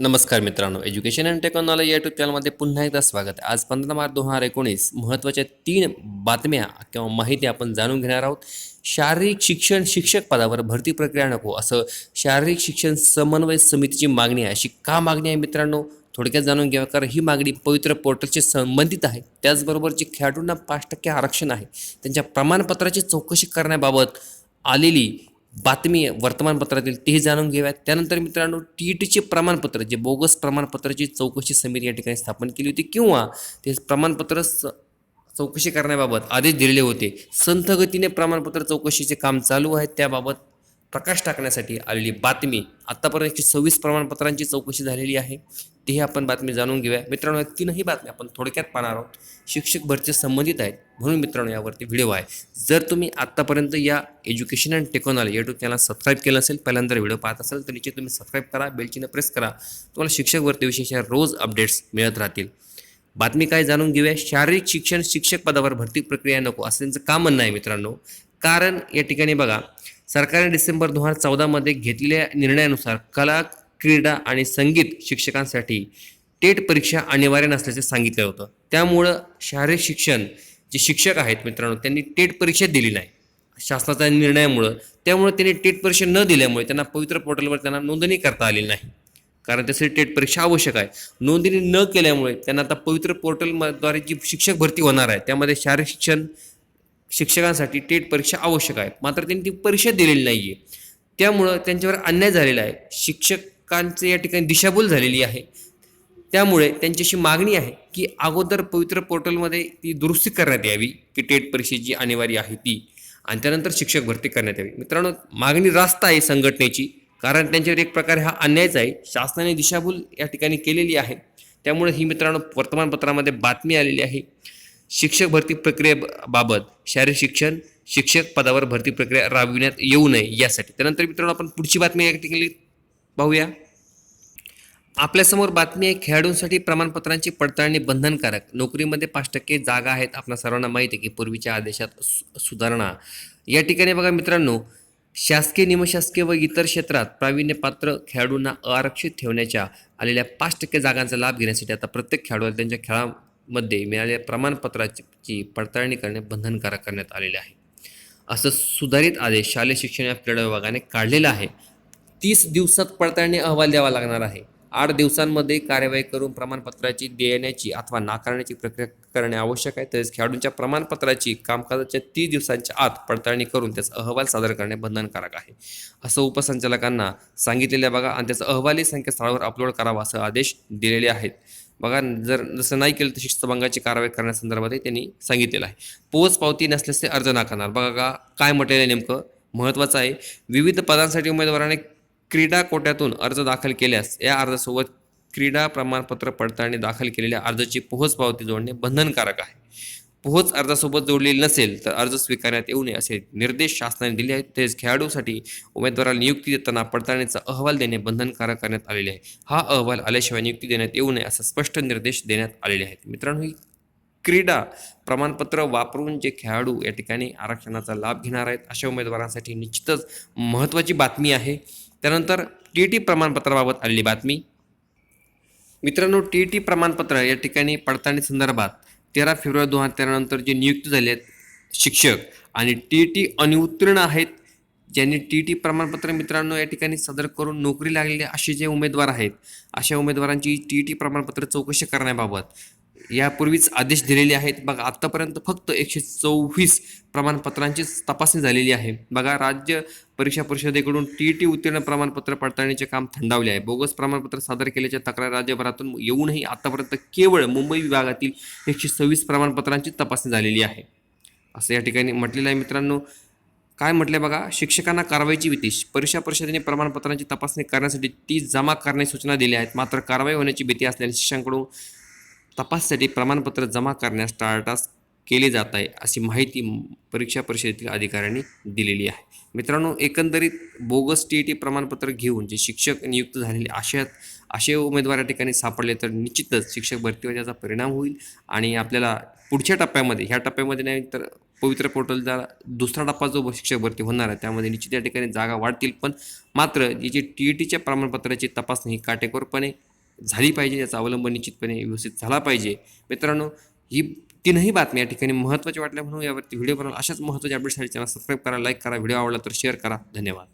नमस्कार मित्रांनो education and technology YouTube चॅनलमध्ये पुन्हा एकदा स्वागत आहे. आज पंधरा मार्च दोन हजार एकोणीस महत्त्वाच्या तीन बातम्या किंवा माहिती आपण जाणून घेणार आहोत. शारीरिक शिक्षण शिक्षक पदावर भरती प्रक्रिया नको असं शारीरिक शिक्षण समन्वय समितीची मागणी आहे. अशी का मागणी आहे मित्रांनो? थोडक्यात जाणून घ्या कारण ही मागणी पवित्र पोर्टलशी संबंधित आहे. त्याचबरोबर जे खेळाडूंना पाच टक्के आरक्षण आहे त्यांच्या प्रमाणपत्राची चौकशी करण्याबाबत आलेली बातमी वर्तमानपत्रातील तेही जाणून घेऊयात. त्यानंतर मित्रांनो टी ई टीचे प्रमाणपत्र जे बोगस प्रमाणपत्राची चौकशी समिती या ठिकाणी स्थापन केली होती किंवा ते प्रमाणपत्र स चौकशी करण्याबाबत आदेश दिलेले होते. संथगतीने प्रमाणपत्र चौकशीचे काम चालू आहे. त्याबाबत प्रकाश टाकण्यासाठी आलेली बातमी आत्तापर्यंतची एकशे सव्वीस प्रमाणपत्रांची चौकशी झालेली आहे. तेही आपण बातमी जाणून घेऊया. मित्रांनो तीनही बातम्या आपण थोडक्यात पाहणार आहोत. शिक्षक भरती संबंधित आहेत म्हणून मित्रांनो यावरती व्हिडिओ आहे. जर तुम्ही आत्तापर्यंत या education and technology YouTube channel subscribe केलं असेल पहिल्यांदा व्हिडिओ पाहत असेल तर निश्चित तुम्ही सबस्क्राईब करा बेलचिनं प्रेस करा. तुम्हाला शिक्षक भरतीविषयीच्या रोज अपडेट्स मिळत राहतील. बातमी काय जाणून घेऊया? शारीरिक शिक्षण शिक्षक पदावर भरती प्रक्रिया नको असं त्यांचं का म्हणणं आहे मित्रांनो? कारण या ठिकाणी बघा सरकारने डिसेंबर दोन हजार चौदामध्ये घेतलेल्या निर्णयानुसार कला क्रीडा आणि संगीत शिक्षकांसाठी टेट परीक्षा अनिवार्य नसल्याचे सांगितलं होतं. त्यामुळं शारीरिक शिक्षण जे शिक्षक आहेत मित्रांनो त्यांनी टेट परीक्षा दिली नाही. शासनाच्या निर्णयामुळं त्यामुळे त्यांनी टेट परीक्षा न दिल्यामुळे त्यांना पवित्र पोर्टलवर त्यांना नोंदणी करता आली नाही. कारण त्यासाठी टेट परीक्षा आवश्यक आहे. नोंदणी न केल्यामुळे त्यांना आता पवित्र पोर्टलद्वारे जी शिक्षक भरती होणार आहे त्यामध्ये शारीरिक शिक्षण शिक्षकांसाठी टेट परीक्षा आवश्यक आहे मात्र त्यांनी ती परीक्षा दिलेली नाही आहे त्यामुळं त्यांच्यावर अन्याय झालेला आहे. शिक्षकांचे या ठिकाणी दिशाभूल झालेली आहे. त्यामुळे त्यांच्याशी मागणी आहे की अगोदर पवित्र पोर्टलमध्ये ती दुरुस्ती करण्यात यावी की टेट परीक्षेची अनिवार्य आहे ती. आणि त्यानंतर शिक्षक भरती करण्यात यावी. मित्रांनो मागणी रास्त आहे संघटनेची कारण त्यांच्यावर एक प्रकारे हा अन्यायच आहे. शासनाने दिशाभूल या ठिकाणी केलेली आहे. त्यामुळे ही मित्रांनो वर्तमानपत्रामध्ये बातमी आलेली आहे. शिक्षक भरती प्रक्रियेबाबत शारीरिक शिक्षण शिक्षक पदावर भरती प्रक्रिया राबविण्यात येऊ नये यासाठी. त्यानंतर मित्रांनो आपण पुढची बातमी या ठिकाणी पाहूया. आपल्यासमोर बातमी आहे खेळाडूंसाठी प्रमाणपत्रांची पडताळणी बंधनकारक. नोकरीमध्ये पाच टक्के जागा आहेत आपल्या सर्वांना माहिती आहे की पूर्वीच्या आदेशात सु- सुधारणा. या ठिकाणी बघा मित्रांनो शासकीय निमशासकीय व इतर क्षेत्रात प्रावीण्यपात्र खेळाडूंना आरक्षित ठेवण्याच्या आलेल्या पाच टक्के जागांचा लाभ घेण्यासाठी आता प्रत्येक खेळाडूला त्यांच्या खेळा मध्ये मिळालेल्या प्रमाणपत्राची पडताळणी करणे बंधनकारक करण्यात आलेले आहे. असं सुधारित आदेश शालेय शिक्षण या क्रीडा विभागाने काढलेला आहे. तीस दिवसात पडताळणी अहवाल द्यावा लागणार आहे. आठ दिवसांमध्ये कार्यवाही करून प्रमाणपत्राची देण्याची अथवा नाकारण्याची प्रक्रिया करणे आवश्यक आहे. तसेच खेळाडूंच्या प्रमाणपत्राची कामकाजाच्या तीस दिवसांच्या आत पडताळणी करून त्याचा अहवाल सादर करणे बंधनकारक आहे. असं उपसंचालकांना सांगितलेल्या बघा आणि त्याचा अहवालही संकेतस्थळावर अपलोड करावा असं आदेश दिलेले आहेत. बघा जर जसं नाही केलं तर शिस्तभंगाची कारवाई करण्यासंदर्भातही त्यांनी सांगितलेलं आहे. पोच पावती नसल्यास ते अर्ज नाकारणार. बघा का काय म्हटलेलं आहे नेमकं? महत्त्वाचं आहे विविध पदांसाठी उमेदवाराने क्रीडा कोट्यातून अर्ज दाखल केल्यास या अर्जासोबत क्रीडा प्रमाणपत्र पडताळणी दाखल केलेल्या अर्जाची पोहोच पावती जोडणे बंधनकारक आहे. पोहोच अर्जासोबत जोडलेली नसेल तर अर्ज स्वीकारण्यात येऊ नये असे निर्देश शासनाने दिले आहेत. तसेच खेळाडूसाठी उमेदवाराला नियुक्ती देताना पडताळणीचा अहवाल देणे बंधनकारक करण्यात आलेले आहे. हा अहवाल आल्याशिवाय नियुक्ती देण्यात येऊ नये असा स्पष्ट निर्देश देण्यात आलेले आहेत. मित्रांनो ही क्रीडा प्रमाणपत्र वापरून जे खेळाडू या ठिकाणी आरक्षणाचा लाभ घेणार आहेत अशा उमेदवारांसाठी निश्चितच महत्त्वाची बातमी आहे. त्यानंतर टी टी प्रमाणपत्राबाबत आलेली बातमी. मित्रांनो टी टी प्रमाणपत्र या ठिकाणी पडताळणी संदर्भात तेरा फेब्रुवारी दोन हजार तेरानंतर जे नियुक्त झाले आहेत शिक्षक आणि टी टी अनुत्तीर्ण आहेत ज्यांनी टी टी प्रमाणपत्र मित्रांनो या ठिकाणी सादर करून नोकरी लागलेले असे जे उमेदवार आहेत अशा उमेदवारांची टी टी प्रमाणपत्र चौकशी करण्याबाबत यापूर्वीच आदेश दिलेले आहेत. बघा आत्तापर्यंत फक्त एकशे चोवीस प्रमाणपत्रांचीच तपासणी झालेली आहे. बघा राज्य परीक्षा परिषदेकडून टी टी उत्तीर्ण प्रमाणपत्र पडताळणीचे काम थंडावले आहे. बोगस प्रमाणपत्र सादर केल्याच्या तक्रार राज्यभरातून येऊनही आतापर्यंत केवळ मुंबई विभागातील एकशे सव्वीस प्रमाणपत्रांची तपासणी झालेली आहे. असं या ठिकाणी म्हटलेलं आहे मित्रांनो. काय म्हटले बघा? शिक्षकांना कारवाईची भीती. परीक्षा परिषदेने प्रमाणपत्रांची तपासणी करण्यासाठी ती जमा करण्याची सूचना दिल्या आहेत. मात्र कारवाई होण्याची भीती असल्याने शिक्षकांकडून तपाससाठी प्रमाणपत्र जमा करण्यास टाळटास केले जात आहे अशी माहिती परीक्षा परिषदेतील अधिकाऱ्यांनी दिलेली आहे. मित्रांनो एकंदरीत बोगस टी ई टी प्रमाणपत्र घेऊन जे शिक्षक नियुक्त झालेले अशा असे उमेदवार या ठिकाणी सापडले तर निश्चितच शिक्षक भरतीवर त्याचा परिणाम होईल आणि आपल्याला पुढच्या टप्प्यामध्ये ह्या टप्प्यामध्ये नाही तर पवित्र पोर्टलचा दुसरा टप्पा जो शिक्षक भरती होणार आहे त्यामध्ये निश्चित या ठिकाणी जागा वाढतील. पण मात्र जी जी टी ई टीच्या प्रमाणपत्राची तपासणी ही काटेकोरपणे झाली पाहिजे याचा अवलंब निश्चितपणे व्यवस्थित झाला पाहिजे. मित्रांनो ही तीनही बातम्या या ठिकाणी महत्त्वाच्या वाटल्या म्हणून यावरती व्हिडिओ बनवला. अशाच महत्त्वाच्या अपडेटसाठी चॅनल सबस्क्राईब करा लाईक करा व्हिडिओ आवडला तर शेअर करा. धन्यवाद.